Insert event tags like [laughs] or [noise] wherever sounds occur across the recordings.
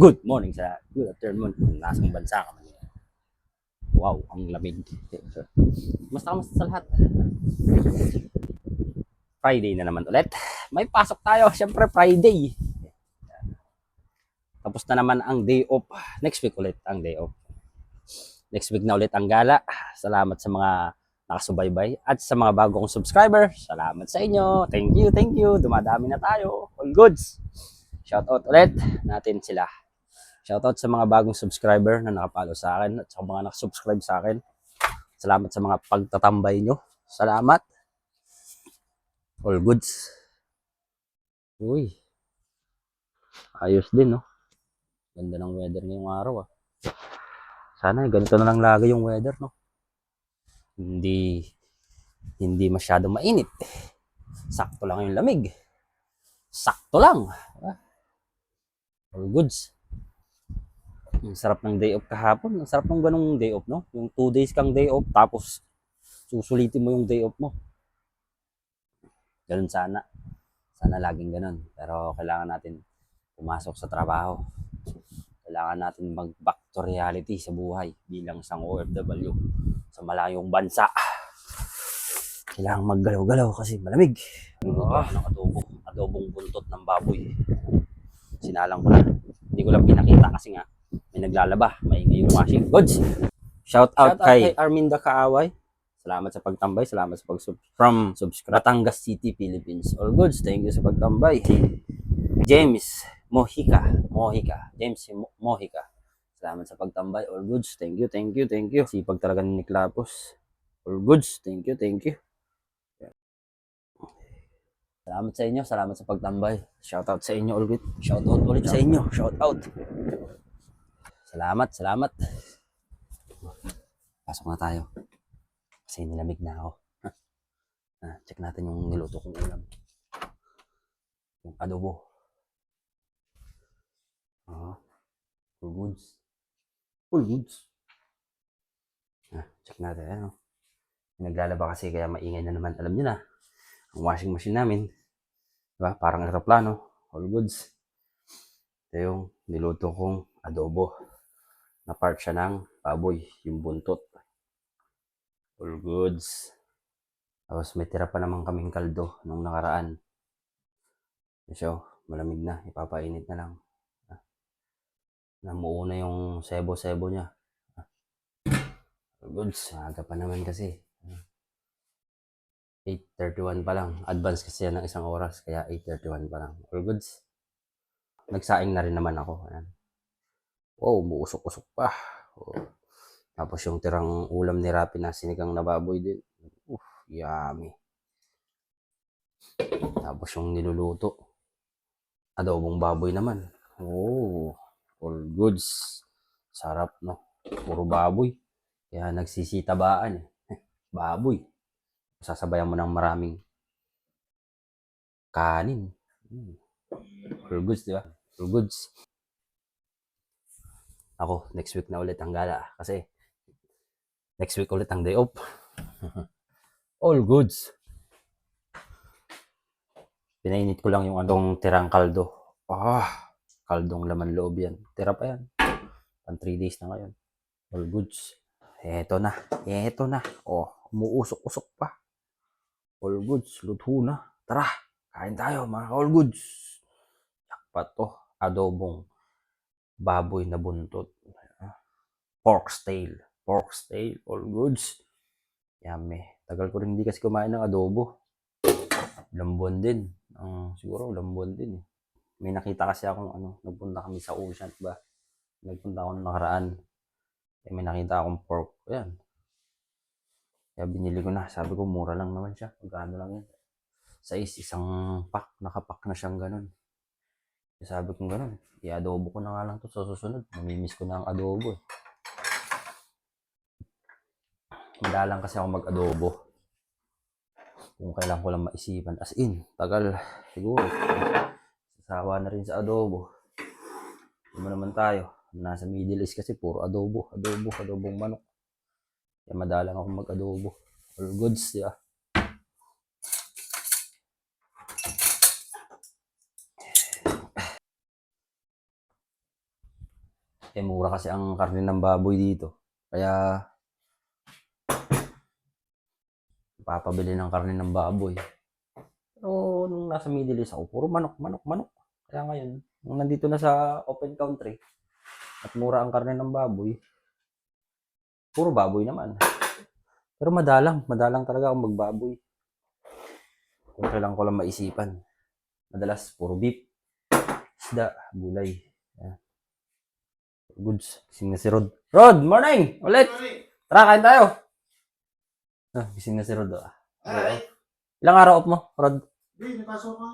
Good morning sa good afternoon kung nasang bansa ka man. Wow, ang lamig. Basta kamusta sa lahat. Friday na naman ulit. May pasok tayo. Siyempre Friday. Tapos na naman ang day off. Next week ulit ang day off. Next week na ulit ang gala. Salamat sa mga nakasubaybay at sa mga bagong subscriber. Salamat sa inyo. Thank you, thank you. Dumadami na tayo. All goods. Shout out ulit natin sila. Shoutout sa mga bagong subscriber na nakapalo sa akin at sa mga nakasubscribe sa akin. Salamat sa mga pagtatambay nyo. Salamat. All goods. Uy. Ayos din, no? Ganda ng weather ngayong araw, ah. Sana ganito na lang lagi yung weather, no? Hindi hindi masyado mainit. Sakto lang yung lamig. Sakto lang. All goods. Ang sarap ng day off kahapon. Ang sarap ng ganung day off, no? Yung two days kang day off, tapos susulitin mo yung day off mo. Ganun sana. Sana laging ganun. Pero kailangan natin pumasok sa trabaho. Kailangan natin mag back to reality sa buhay bilang isang OFW sa malayong bansa. Kailangan maggalaw-galaw kasi malamig. Oh, ng adobo. Adobong buntot ng baboy. Sinalang ko na. Hindi ko lang pinakita kasi nga may naglalaba, maingay yung washing goods. Shout out, Shout out kay, kay Arminda Kaaway. Salamat sa pagtambay, salamat sa pag from subscribe. Batangas City, Philippines. All goods, thank you sa pagtambay. James Mojica, Mojica, James Mo- Mojica. Salamat sa pagtambay. All goods, thank you, thank you, thank you. Sipag talaga ni Niklapos. All goods, thank you, thank you. Salamat sa inyo, salamat sa pagtambay. Shout out sa inyo ulit. Shout out ulit sa inyo. Shout out. Salamat, salamat. Pasok na tayo. Kasi nilamig na ako. [laughs] Ah, check natin yung niluto kong ulam. Yung adobo. Ah, full goods. Full goods. Ah, check natin. Ano? Naglalaba kasi kaya maingay na naman. Alam niyo na. Ang washing machine namin. Diba? Parang aeroplano. All goods. Ito yung niluto kong adobo na part siya ng baboy, yung buntot. All goods. Tapos may tira pa naman kaming kaldo nung nakaraan. So, malamig na. Ipapainit na lang. Ah. Namuo na yung sebo-sebo niya. Ah. All goods. Aga pa naman kasi. Ah. 8.31 pa lang. Advance kasi yan ng isang oras. Kaya 8.31 pa lang. All goods. Nagsaing na rin naman ako. Ayan. Wow, muusok-usok pa. Oh. Tapos yung tirang ulam ni Rapi na sinigang na baboy din. Uff, yummy. Tapos yung niluluto. Adobong baboy naman. Oh, all goods. Sarap, no? Puro baboy. Kaya nagsisitabaan eh. [laughs] Baboy. Sasabayan mo ng maraming kanin. Mm. All goods, di ba? All goods ako next week na ulit ang gala kasi next week ulit ang day off. [laughs] All goods. Pinainit ko lang yung anong tirang kaldo. Ah, kaldong laman loob yan. Tira pa yan. Pan 3 days na ngayon. All goods. Eto na. Eto na. Oh, umuusok-usok pa. All goods. Luto na. Tara. Kain tayo mga all goods. Jackpot to. Adobong baboy na buntot. Pork tail. Pork tail. All goods. Yummy. Tagal ko rin hindi kasi kumain ng adobo. Lambon din. Ang siguro lambon din eh. May nakita kasi akong ano, nagpunta kami sa ocean, ba? Nagpunta ako nung nakaraan. Eh, may nakita akong pork. Ayan. Kaya binili ko na. Sabi ko, mura lang naman siya. Magkano lang yan. Sa is, isang pack. Nakapack na siyang ganun. Sabi ko ganun. I-adobo ko na nga lang to sa susunod. Namimiss ko na ang adobo eh. Madalang kasi ako mag-adobo. Kung kailan ko lang maisipan. As in, tagal. Siguro. Sasawa na rin sa adobo. Hindi naman tayo. Nasa Middle East kasi puro adobo. Adobo, adobong manok. Kaya madalang ako mag-adobo. All goods, di? Eh, mura kasi ang karne ng baboy dito. Kaya, papabili ng karne ng baboy. Pero nung nasa Middle East ako, puro manok, manok, manok. Kaya ngayon, nung nandito na sa open country, at mura ang karne ng baboy, puro baboy naman. Pero madalang, madalang talaga akong magbaboy. Kung kailangan ko lang maisipan. Madalas, puro beef, isda, gulay. Goods. Gising na si Rod. Rod, morning! Ulit! Tara, kain tayo! Ah, gising na si Rod. Ah. Ay, Ilang araw off mo, Rod? hindi, napasok ka.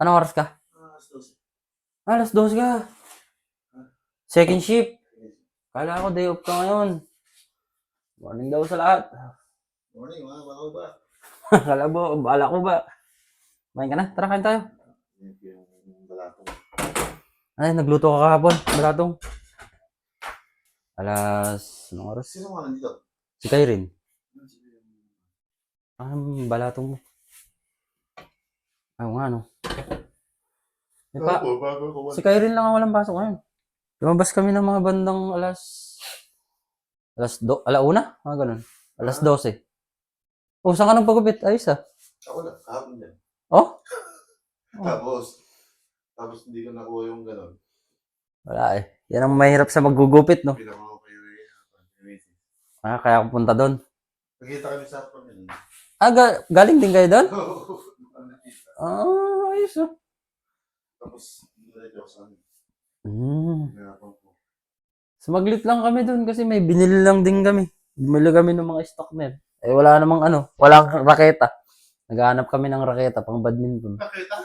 Anong oras ka? Ah, alas 12. Ah, alas 12 ka. Second shift. Kala ko day off ka ngayon. Morning daw sa lahat. Morning, mga bakaw ba? [laughs] Kala mo, baala ko ba? Kumain ka na? Tara, kain tayo. Ay, nagluto ka kahapon. Balatong. Alas, anong oras? Sino mga nandito? Si Kairin. Ah, balatong mo. Ah, nga, no. Eh, pa, bago ko. si Kairin lang ang walang pasok ngayon. Lumabas kami ng mga bandang alas... Alas do... Alauna? Mga ganun. Alas 12. Oh, saan ka nang pagupit? Ayos ah. Ako na, kahapon yan. Oh? Oh. [laughs] Tapos, tapos hindi ko nakuha yung gano'n. Wala eh. Yan ang mahirap sa maggugupit, no? Ah, kaya ako punta doon. Nakita kami sa hapon yun. Ah, ga- galing din kayo doon? [laughs] Ah, ayos ah. Tapos, diretso ako sa amin. Hmm. Pinaka ko. Sumaglit lang kami doon kasi may binili lang din kami. Bumili kami ng mga stock net. Eh, wala namang ano, walang raketa. Naghahanap kami ng raketa pang badminton. Nakita?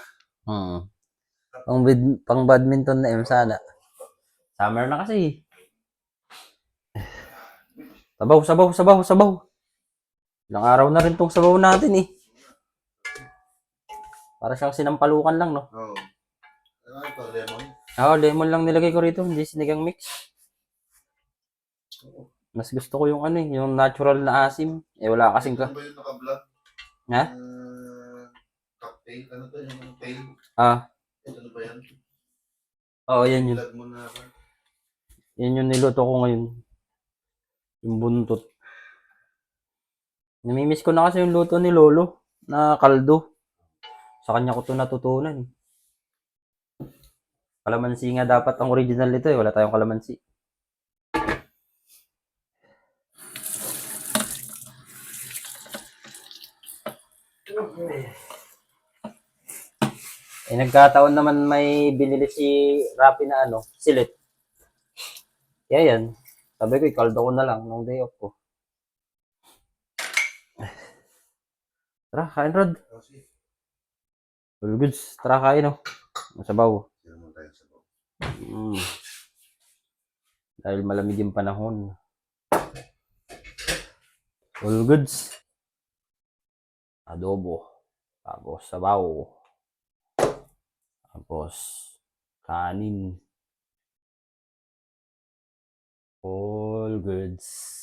Hmm. Pang, bid- pang badminton na M sana. Summer na kasi. Sabaw, sabaw, sabaw, sabaw. Ilang araw na rin tong sabaw natin eh. Para siyang sinampalukan lang, no? Oo. Ano ito, lemon? Oo, lemon lang nilagay ko rito, hindi sinigang mix. Mas gusto ko yung ano eh, yung natural na asim. Eh, wala kasing ka. Ano ba yung naka-vlog? Ha? Uh, cocktail? Ano to? Yung tail? Ah, Ano ba yan? oo, yan yun. Vlog mo na ako. Yan yung niluto ko ngayon. Yung buntot. Namimiss ko na kasi yung luto ni Lolo na kaldo. Sa kanya ko to natutunan. Kalamansi nga dapat ang original nito eh. Wala tayong kalamansi. Eh, nagkataon naman may binili si Rapi na ano, silit. Kaya yan. Sabi ko, ikaldo ko na lang nung day off ko. Tara, kain Rod. All goods. Tara, kain oh. Ang sabaw. sino mo tayo sa bawah? Mm. Dahil malamig yung panahon. All goods. Adobo. Tapos sabaw. Tapos kanin. All goods.